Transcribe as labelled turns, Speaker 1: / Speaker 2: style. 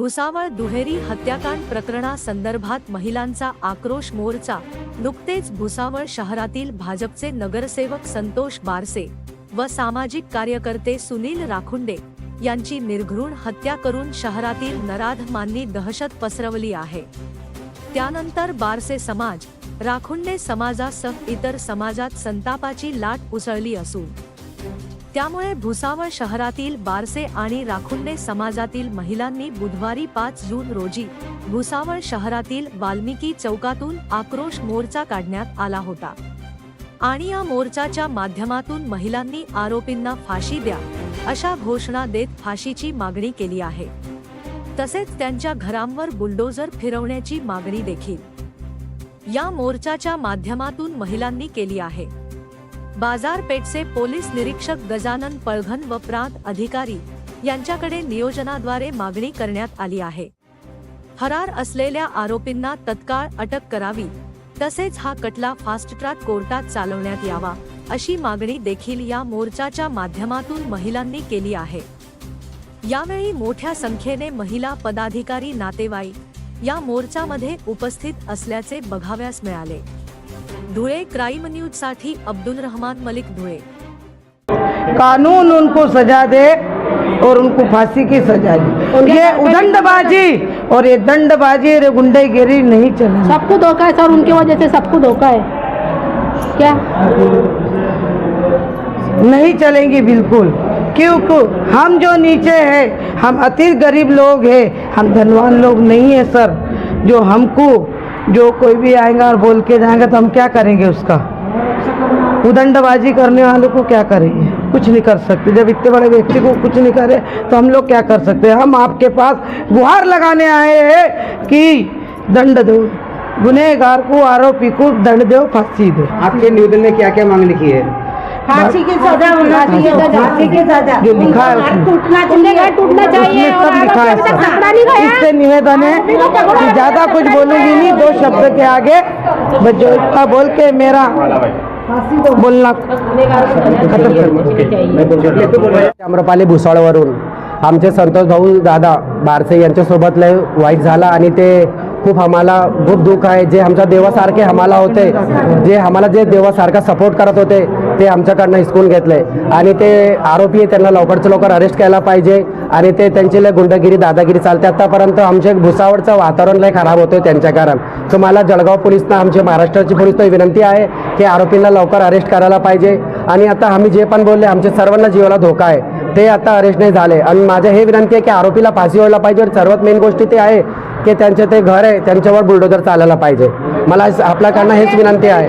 Speaker 1: भुसावळ दुहेरी हत्याकांड प्रकरणासंदर्भात महिलांचा आक्रोश मोर्चा नुकतेच भुसावळ शहरातील भाजपचे नगरसेवक संतोष बारसे व सामाजिक कार्यकर्ते सुनील राखुंडे यांची निर्घृण हत्या करून शहरातील नराधमांनी दहशत पसरवली आहे. त्यानंतर बारसे समाज राखुंडे समाजासह इतर समाजात संतापाची लाट उसळली असून त्यामुळे भुसावळ शहरातील बारसे आणि राखुंडे समाजातील महिलांनी बुधवारी पाच जून रोजी भुसावळ शहरातील वाल्मिकी चौकातून आक्रोश मोर्चा काढण्यात आला होता. आणि या मोर्चाच्या माध्यमातून महिलांनी आरोपींना फाशी द्या अशा घोषणा देत फाशीची मागणी केली आहे. तसेच त्यांच्या घरांवर बुलडोजर फिरवण्याची मागणी देखील. या मोर्चाच्या माध्यमातून महिलांनी केली आहे. बाजारपेठचे पोलीस निरीक्षक गजानन पळघन व प्रांत अधिकारी यांच्याकडे नियोजनाद्वारे मागणी करण्यात आली आहे. फरार असलेल्या आरोपींना तत्काळ अटक करावी तसेच हा कटला फास्ट ट्रॅक कोर्टात चालवण्यात यावा अशी मागणी देखील या मोर्चाच्या माध्यमातून महिलांनी केली आहे. यावेळी मोठ्या संख्येने महिला पदाधिकारी नातेवाईक या मोर्चामध्ये उपस्थित असल्याचे बघाव्यास मिळाले. धुळे क्राईम न्यूज़ साठी अब्दुल रहमान मलिक धुळे.
Speaker 2: कानून उनको सजा दे और उनको फांसी की सजा दे। ये उदंडबाजी और ये दंडबाजी और गुंडेगिरी नहीं चलेगी
Speaker 3: सबको धोखा है सर उनकी वजह से सबको धोखा है। क्या?
Speaker 2: नहीं चलेंगी बिल्कुल। क्योंकि हम जो नीचे हैं हम अति गरीब लोग हैं हम धनवान लोग नहीं है सर। जो हमको जो कोई भी आएगा और बोल के जाएगा तो हम क्या करेंगे उसका? उदंडबाजी करने वालों को क्या करेंगे? कुछ नहीं कर सकते। जब इतने बड़े व्यक्ति को कुछ नहीं करे तो हम लोग क्या कर सकते हैं? हम आपके पास गुहार लगाने आए हैं कि दंड दो। गुनहगार को, आरोपी को दंड दो, फांसी दो।
Speaker 4: आपके निवेदन में क्या क्या मांग लिखी है?
Speaker 3: होना चाहिए
Speaker 2: जो लिखा है
Speaker 3: टूटना चाहिए टूटना चाहिए
Speaker 2: सब लिखा है इससे निवेदन है कि ज्यादा कुछ बोलूंगी नहीं दो शब्द के आगे बस जो इतना बोल के मेरा बोलना खत्म कर
Speaker 4: आम्रपाली भुसावळवरून आमचे संतोष भाऊ दादा बारसे यांच्यासोबत लय वाईट झाला आणि ते खूप आम्हाला खूप दुःख आहे. जे आमच्या देवासारखे आम्हाला होते जे आम्हाला जे देवासारखा सपोर्ट करत होते ते आमच्याकडनं हिसकून घेतले. आणि ते आरोपी आहे त्यांना लवकरच्या लवकर अरेस्ट केला पाहिजे. आणि ते त्यांची लय गुंडगिरी दादागिरी चालते. आतापर्यंत आमचे भुसावळचं वातावरण लय खराब होतं त्यांच्या कारण. सो मला जळगाव पोलिसनं आमच्या महाराष्ट्राची पोलीसला विनंती आहे की आरोपींना लवकर अरेस्ट करायला पाहिजे. आणि आता आम्ही जे पण बोलले आमच्या सर्वांना जीवाला धोका आहे. ते आता अरेस्ट नाही झाले. आणि माझ्या हे विनंती आहे की आरोपीला फाशी व्हायला पाहिजे. आणि सर्वात मेन गोष्टी ते आहे की त्यांचे ते घर आहे त्यांच्यावर बुलडोजर चालायला पाहिजे. मला आपल्याकडनं हेच विनंती आहे.